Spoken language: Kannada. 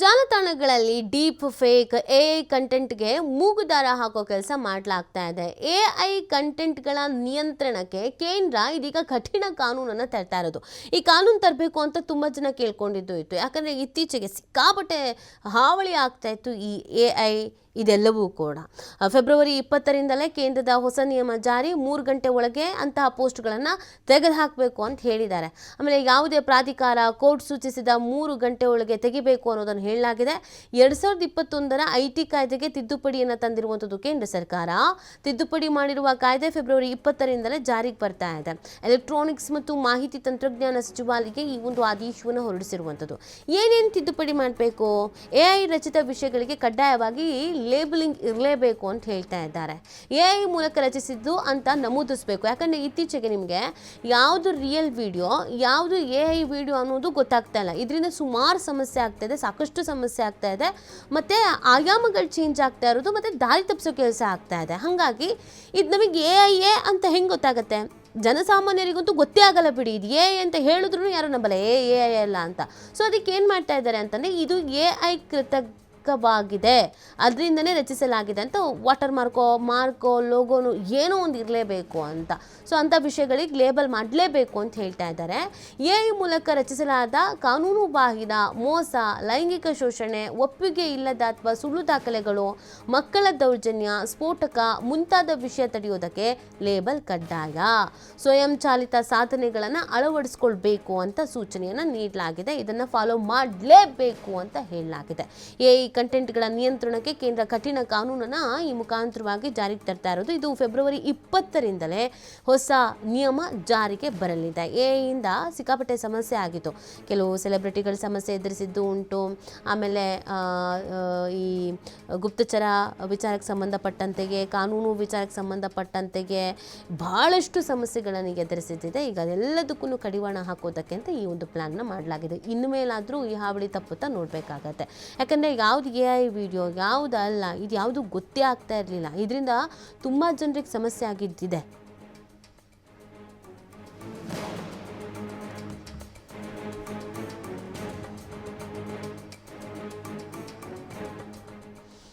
ಜಾಲತಾಣಗಳಲ್ಲಿ ಡೀಪ್ ಫೇಕ್ ಎ ಐ ಕಂಟೆಂಟ್ಗೆ ಮೂಗುದಾರ ಹಾಕೋ ಕೆಲಸ ಮಾಡಲಾಗ್ತಾ ಇದೆ. ಎ ಐ ಕಂಟೆಂಟ್ಗಳ ನಿಯಂತ್ರಣಕ್ಕೆ ಕೇಂದ್ರ ಇದೀಗ ಕಠಿಣ ಕಾನೂನನ್ನು ತರ್ತಾ ಇರೋದು. ಈ ಕಾನೂನು ತರಬೇಕು ಅಂತ ತುಂಬ ಜನ ಕೇಳ್ಕೊಂಡಿದ್ದು ಇತ್ತು. ಯಾಕಂದರೆ ಇತ್ತೀಚೆಗೆ ಸಿಕ್ಕಾಪಟ್ಟೆ ಹಾವಳಿ ಆಗ್ತಾ ಇತ್ತು ಈ ಎ ಐ ಇದೆಲ್ಲವೂ ಕೂಡ. ಫೆಬ್ರವರಿ ಇಪ್ಪತ್ತರಿಂದಲೇ ಕೇಂದ್ರದ ಹೊಸ ನಿಯಮ ಜಾರಿ, ಮೂರು ಗಂಟೆ ಒಳಗೆ ಅಂತಹ ಪೋಸ್ಟ್ಗಳನ್ನು ತೆಗೆದುಹಾಕಬೇಕು ಅಂತ ಹೇಳಿದ್ದಾರೆ. ಆಮೇಲೆ ಯಾವುದೇ ಪ್ರಾಧಿಕಾರ ಕೋರ್ಟ್ ಸೂಚಿಸಿದ ಮೂರು ಗಂಟೆ ಒಳಗೆ ತೆಗಿಬೇಕು ಅನ್ನೋದನ್ನು ಹೇಳಲಾಗಿದೆ. ಎರಡು ಸಾವಿರದ ಇಪ್ಪತ್ತೊಂದರ ಐ ಟಿ ಕಾಯ್ದೆಗೆ ತಿದ್ದುಪಡಿಯನ್ನು ತಂದಿರುವಂಥದ್ದು ಕೇಂದ್ರ ಸರ್ಕಾರ. ತಿದ್ದುಪಡಿ ಮಾಡಿರುವ ಕಾಯ್ದೆ ಫೆಬ್ರವರಿ ಇಪ್ಪತ್ತರಿಂದಲೇ ಜಾರಿಗೆ ಬರ್ತಾ ಇದೆ. ಎಲೆಕ್ಟ್ರಾನಿಕ್ಸ್ ಮತ್ತು ಮಾಹಿತಿ ತಂತ್ರಜ್ಞಾನ ಸಚಿವಾಲಯಕ್ಕೆ ಈ ಒಂದು ಆದೇಶವನ್ನು ಹೊರಡಿಸಿರುವಂಥದ್ದು. ಏನೇನು ತಿದ್ದುಪಡಿ ಮಾಡಬೇಕು? ಎ ಐ ರಚಿತ ವಿಷಯಗಳಿಗೆ ಕಡ್ಡಾಯವಾಗಿ ಲೇಬಲಿಂಗ್ ಇರಲೇಬೇಕು ಅಂತ ಹೇಳ್ತಾ ಇದ್ದಾರೆ. ಎ ಐ ಮೂಲಕ ರಚಿಸಿದ್ದು ಅಂತ ನಮೂದಿಸಬೇಕು. ಯಾಕಂದರೆ ಇತ್ತೀಚೆಗೆ ನಿಮಗೆ ಯಾವುದು ರಿಯಲ್ ವಿಡಿಯೋ ಯಾವುದು ಎ ಐ ವಿಡಿಯೋ ಅನ್ನೋದು ಗೊತ್ತಾಗ್ತಾ ಇಲ್ಲ. ಇದರಿಂದ ಸುಮಾರು ಸಮಸ್ಯೆ ಆಗ್ತಾ ಇದೆ, ಸಾಕಷ್ಟು ಸಮಸ್ಯೆ ಆಗ್ತಾ ಇದೆ. ಮತ್ತು ಆಯಾಮಗಳು ಚೇಂಜ್ ಆಗ್ತಾ ಇರೋದು, ಮತ್ತು ದಾರಿ ತಪ್ಪಿಸೋ ಕೆಲಸ ಆಗ್ತಾ ಇದೆ. ಹಾಗಾಗಿ ಇದು ನಮಗೆ ಎ ಐ ಎ ಅಂತ ಹೆಂಗೆ ಗೊತ್ತಾಗುತ್ತೆ? ಜನಸಾಮಾನ್ಯರಿಗಂತೂ ಗೊತ್ತೇ ಆಗಲ್ಲ ಬಿಡಿ. ಇದು ಎ ಅಂತ ಹೇಳಿದ್ರು ಯಾರು ನಂಬಲ್ಲ. ಎ ಎ ಐ ಅಲ್ಲ ಅಂತ. ಸೊ ಅದಕ್ಕೆ ಏನು ಮಾಡ್ತಾ ಇದ್ದಾರೆ ಅಂತಂದರೆ, ಇದು ಎ ಐ ಕೃತಕವಾಗಿದೆ ಅದರಿಂದನೇ ರಚಿಸಲಾಗಿದೆ ಅಂತ ವಾಟರ್ ಮಾರ್ಕೋ ಮಾರ್ಕೋ ಲೋಗೋನು ಏನೋ ಒಂದು ಇರಲೇಬೇಕು ಅಂತ. ಸೊ ಅಂಥ ವಿಷಯಗಳಿಗೆ ಲೇಬಲ್ ಮಾಡಲೇಬೇಕು ಅಂತ ಹೇಳ್ತಾ ಇದ್ದಾರೆ. ಎ ಮೂಲಕ ರಚಿಸಲಾದ ಕಾನೂನು ಬಾಹಿದ ಮೋಸ, ಲೈಂಗಿಕ ಶೋಷಣೆ, ಒಪ್ಪಿಗೆ ಇಲ್ಲದ ಅಥವಾ ಸುಳ್ಳು ದಾಖಲೆಗಳು, ಮಕ್ಕಳ ದೌರ್ಜನ್ಯ, ಸ್ಫೋಟಕ ಮುಂತಾದ ವಿಷಯ ತಡೆಯೋದಕ್ಕೆ ಲೇಬಲ್ ಕಡ್ಡಾಯ. ಸ್ವಯಂ ಚಾಲಿತ ಸಾಧನೆಗಳನ್ನು ಅಳವಡಿಸ್ಕೊಳ್ಬೇಕು ಅಂತ ಸೂಚನೆಯನ್ನು ನೀಡಲಾಗಿದೆ. ಇದನ್ನು ಫಾಲೋ ಮಾಡಲೇಬೇಕು ಅಂತ ಹೇಳಲಾಗಿದೆ. ಎ ಕಂಟೆಂಟ್ಗಳ ನಿಯಂತ್ರಣಕ್ಕೆ ಕೇಂದ್ರ ಕಠಿಣ ಕಾನೂನನ್ನು ಈ ಮುಖಾಂತರವಾಗಿ ಜಾರಿಗೆ ತರ್ತಾ ಇರೋದು. ಇದು ಫೆಬ್ರವರಿ ಇಪ್ಪತ್ತರಿಂದಲೇ ಹೊಸ ನಿಯಮ ಜಾರಿಗೆ ಬರಲಿದೆ. ಎ ಇಂದ ಸಿಕ್ಕಾಪಟ್ಟೆ ಸಮಸ್ಯೆ ಆಗಿತ್ತು. ಕೆಲವು ಸೆಲೆಬ್ರಿಟಿಗಳ ಸಮಸ್ಯೆ ಎದುರಿಸಿದ್ದು ಉಂಟು. ಆಮೇಲೆ ಈ ಗುಪ್ತಚರ ವಿಚಾರಕ್ಕೆ ಸಂಬಂಧಪಟ್ಟಂತೆಗೆ, ಕಾನೂನು ವಿಚಾರಕ್ಕೆ ಸಂಬಂಧಪಟ್ಟಂತೆಗೆ ಬಹಳಷ್ಟು ಸಮಸ್ಯೆಗಳನ್ನು ಎದುರಿಸಿದ್ದಿದೆ. ಈಗ ಅದೆಲ್ಲದಕ್ಕೂ ಕಡಿವಾಣ ಹಾಕೋದಕ್ಕೆ ಅಂತ ಈ ಒಂದು ಪ್ಲ್ಯಾನ್ನ ಮಾಡಲಾಗಿದೆ. ಇನ್ನು ಮೇಲಾದರೂ ಈ ಹಾವಳಿ ತಪ್ಪುತ್ತಾ ನೋಡಬೇಕಾಗತ್ತೆ. ಯಾಕಂದರೆ ಯಾವುದು ಎ ಐ ವಿಡಿಯೋ ಯಾವುದು ಅಲ್ಲ, ಇದು ಯಾವುದು ಗೊತ್ತೇ ಆಗ್ತಾ ಇರಲಿಲ್ಲ. ಇದರಿಂದ ತುಂಬ ಜನರಿಗೆ ಸಮಸ್ಯೆ ಆಗಿದ್ದಿದೆ.